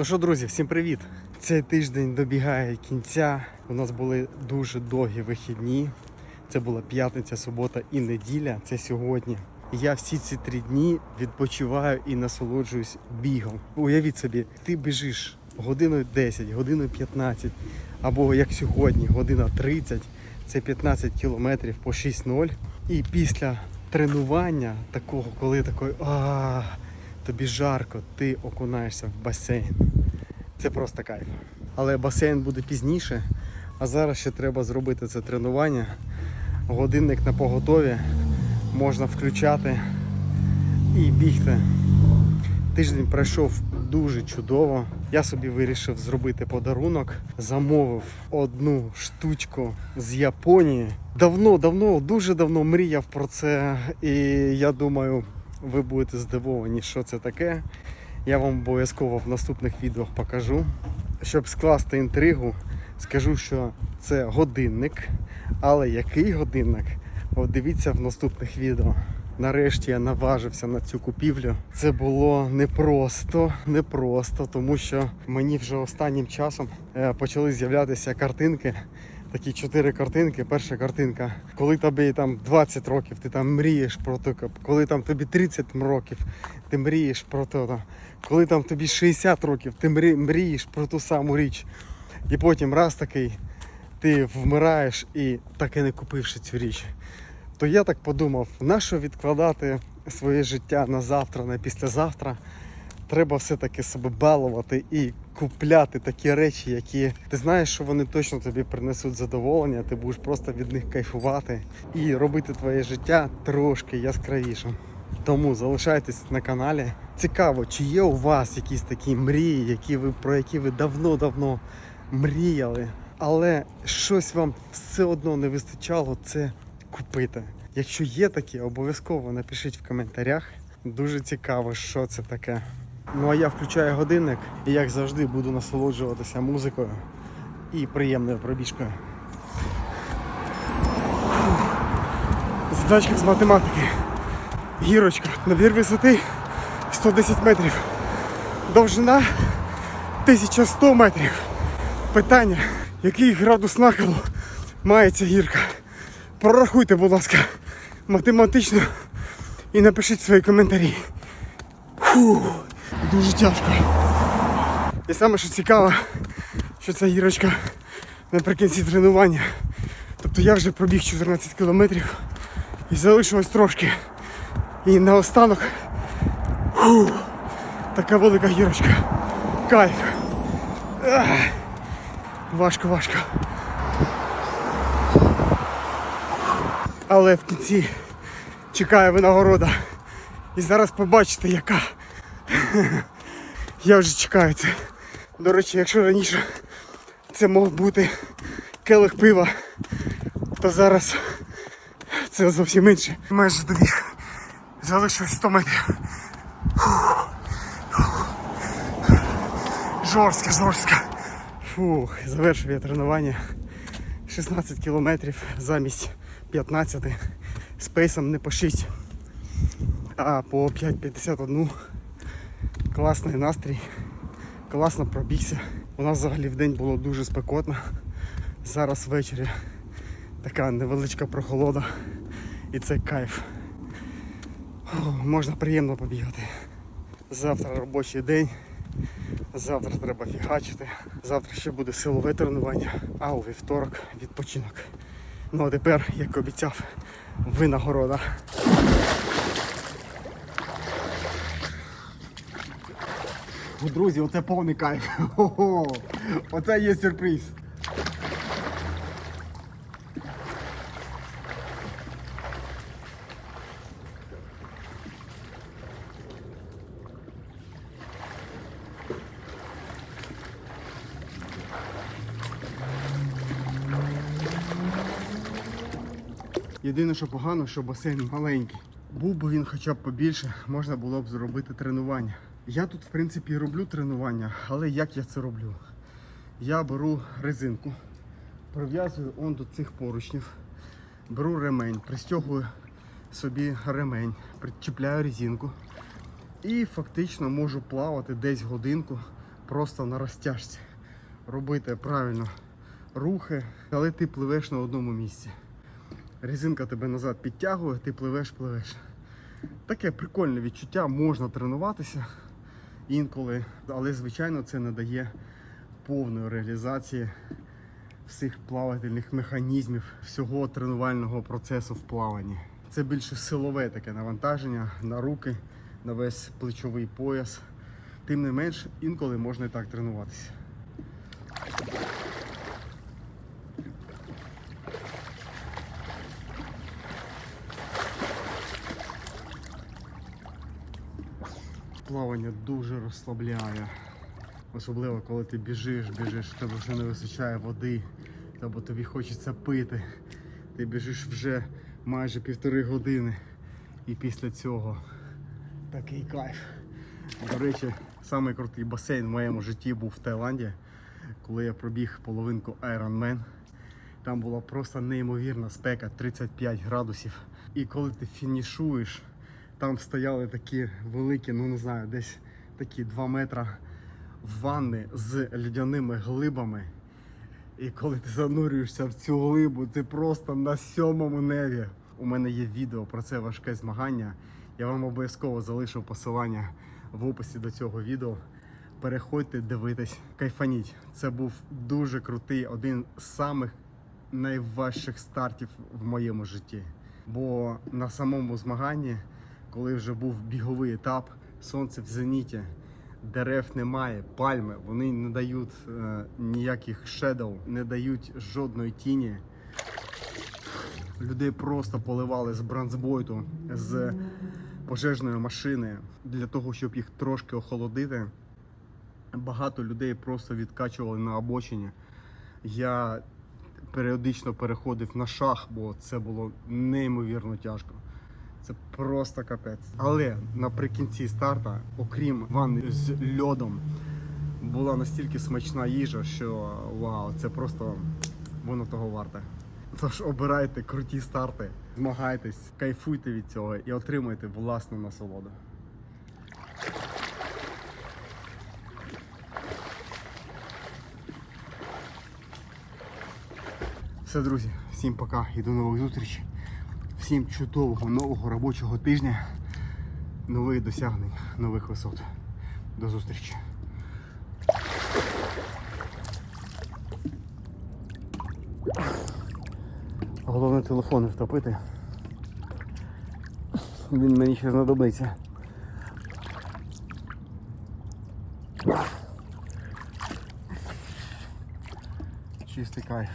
Ну що, друзі, всім привіт! Цей тиждень добігає кінця. У нас були дуже довгі вихідні. Це була п'ятниця, субота і неділя. Це сьогодні. Я всі ці три дні відпочиваю і насолоджуюсь бігом. Уявіть собі, ти біжиш годину 10, годину 15, або як сьогодні, година 30, це 15 кілометрів по 6.0. І після тренування такого, коли такий, тобі жарко, ти окунаєшся в басейн. Це просто кайф. Але басейн буде пізніше, а зараз ще треба зробити це тренування. Годинник на поготові можна включати і бігти. Тиждень пройшов дуже чудово. Я собі вирішив зробити подарунок. Замовив одну штучку з Японії. Давно, давно, дуже давно мріяв про це. І я думаю, ви будете здивовані, що це таке. Я вам обов'язково в наступних відео покажу. Щоб скласти інтригу, скажу, що це годинник. Але який годинник? От дивіться в наступних відео. Нарешті я наважився на цю купівлю. Це було непросто, непросто, тому що мені вже останнім часом е, почали з'являтися картинки. Такі чотири картинки. Перша картинка, коли тобі там 20 років, ти там мрієш про те, коли там тобі 30 років, ти мрієш про там, коли там тобі 60 років, ти мрі- мрієш про ту саму річ. І потім раз такий ти вмираєш і так і не купивши цю річ. То я так подумав, нащо відкладати своє життя на завтра, на післязавтра. Треба все-таки себе балувати і купляти такі речі, які ти знаєш, що вони точно тобі принесуть задоволення, ти будеш просто від них кайфувати і робити твоє життя трошки яскравішим. Тому залишайтесь на каналі. Цікаво, чи є у вас якісь такі мрії, які ви про які ви давно-давно мріяли, але щось вам все одно не вистачало це купити. Якщо є такі, обов'язково напишіть в коментарях. Дуже цікаво, що це таке. Ну а я включаю годинник і як завжди буду насолоджуватися музикою і приємною пробіжкою. Задачка з математики. Гірочка. Набір висоти 110 метрів. Довжина 1100 метрів. Питання, який градус нахилу має ця гірка? Прорахуйте, будь ласка, математично і напишіть свої коментарі. Фу, дуже тяжко. І саме що цікаво, що ця гірочка наприкінці тренування. Тобто я вже пробіг 14 кілометрів і залишилось трошки. І наостанок фу, така велика гірочка. Кайф. Важко, важко. Але в кінці чекає винагорода. І зараз побачите, яка. Я вже чекаю це. До речі, якщо раніше це мог бути келих пива, то зараз це зовсім інше. Майже добіг. Залишилось 100 метрів. Жорстко, жорстко. Фух, завершив я тренування. 16 кілометрів замість 15 з пейсом не по 6, а по 5,51. Класний настрій, класно пробігся. У нас взагалі в день було дуже спекотно. Зараз ввечері така невеличка прохолода і це кайф. О, можна приємно побігати. Завтра робочий день. Завтра треба фігачити. Завтра ще буде силове тренування, а у вівторок відпочинок. Ну а тепер, як обіцяв, винагорода. Друзі, оце повний кайф. Хо-хо. Оце є сюрприз. Єдине, що погано, що басейн маленький. Був би він хоча б побільше, можна було б зробити тренування. Я тут, в принципі, роблю тренування, але як я це роблю? Я беру резинку, прив'язую он до цих поручнів, беру ремень, пристягую собі ремень, причіпляю резинку і фактично можу плавати десь годинку просто на розтяжці. Робити правильно рухи, але ти пливеш на одному місці. Резинка тебе назад підтягує, ти пливеш, пливеш. Таке прикольне відчуття, можна тренуватися інколи, але звичайно це не дає повної реалізації всіх плавательних механізмів, всього тренувального процесу в плаванні. Це більше силове таке навантаження на руки, на весь плечовий пояс. Тим не менш, інколи можна і так тренуватися. Плавання дуже розслабляє. Особливо, коли ти біжиш, біжиш, тебе вже не вистачає води, або тобі хочеться пити. Ти біжиш вже майже півтори години. І після цього такий кайф. До речі, самий крутий басейн в моєму житті був в Таїланді, коли я пробіг половинку Ironman. Там була просто неймовірна спека 35 градусів. І коли ти фінішуєш, там стояли такі великі, ну не знаю, десь такі 2 метра ванни з льодяними глибами. І коли ти занурюєшся в цю глибу, ти просто на сьомому небі. У мене є відео про це важке змагання. Я вам обов'язково залишу посилання в описі до цього відео. Переходьте, дивитесь, кайфаніть. Це був дуже крутий, один з самих найважчих стартів в моєму житті. Бо на самому змаганні, коли вже був біговий етап, сонце в зеніті, дерев немає, пальми, вони не дають е, ніяких шедоу, не дають жодної тіні. Людей просто поливали з бронзбойту, з пожежної машини для того, щоб їх трошки охолодити. Багато людей просто відкачували на обочині. Я періодично переходив на шах, бо це було неймовірно тяжко. Це просто капець. Але наприкінці старта, окрім ванни з льодом, була настільки смачна їжа, що вау, це просто воно того варте. Тож обирайте круті старти, змагайтесь, кайфуйте від цього і отримуйте власну насолоду. Все, друзі, всім пока і до нових зустрічей. Всім чудового нового робочого тижня, нових досягнень, нових висот. До зустрічі. Головне телефон втопити. Він мені ще знадобиться. Чистий кайф.